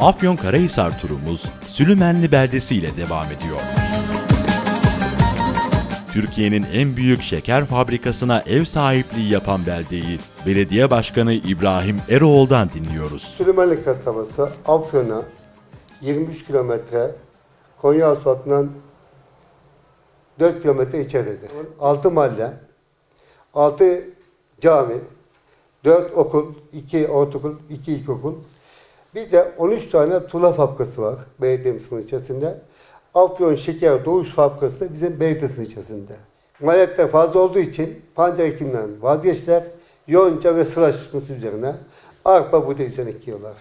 Afyonkarahisar turumuz Sülümenli beldesi ile devam ediyor. Türkiye'nin en büyük şeker fabrikasına ev sahipliği yapan beldeyi Belediye Başkanı İbrahim Eroğlu'dan dinliyoruz. Süleymanlı kasabası Afyon'a 23 kilometre, Konya Asfaltı'ndan 4 kilometre içeridedir. 6 mahalle, 6 cami, 4 okul, 2 ortaokul, 2 ilkokul. Bir de 13 tane tuğla fabrikası var belediyemizin içerisinde. Afyon Şeker Doğuş Fabrikası bizim belediyemizin içerisinde. Maliyetler fazla olduğu için pancar ekiminden vazgeçtiler. Yonca ve sıra çıkması üzerine arpa buğday üzerine ekiyorlar.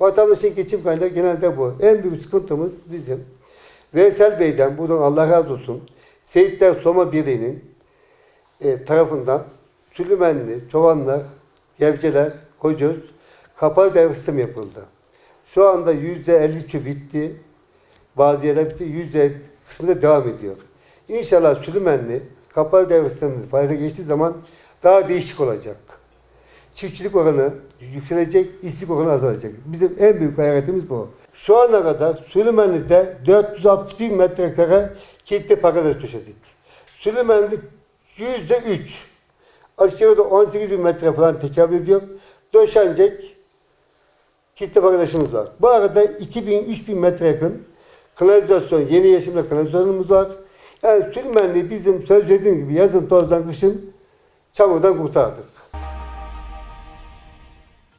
Vatandaşın geçim kaynağı genelde bu. En büyük sıkıntımız bizim. Veysel Bey'den buradan Allah razı olsun. Seyitler Soma Birliği'nin e, tarafından Süleymanlı, Çobanlar, Gevceler, Kocöz kapalı devre sistemi yapıldı. Şu anda yüzde elli bitti. Bazı yerler bitti. Yüzde kısmında devam ediyor. İnşallah Süleymanlı kapalı sistemimiz fayda geçtiği zaman daha değişik olacak. Çiftçilik oranı yükselecek, işsizlik oranı azalacak. Bizim en büyük hayretimiz bu. Şu ana kadar Süleymanlı'da 461 metrekare kilitli patates döşedik. Süleymanlı yüzde üç. Aşağıda 18 bin metre falan tekabül ediyor. Döşenecek kitle arkadaşımız var. Bu arada 2000-3000 metre yakın kanalizasyon, yeni yeşimle kanalizasyonumuz var. Yani Süleymanlı'yı bizim söz dediğim gibi yazın tozdan kışın çamurdan kurtardık.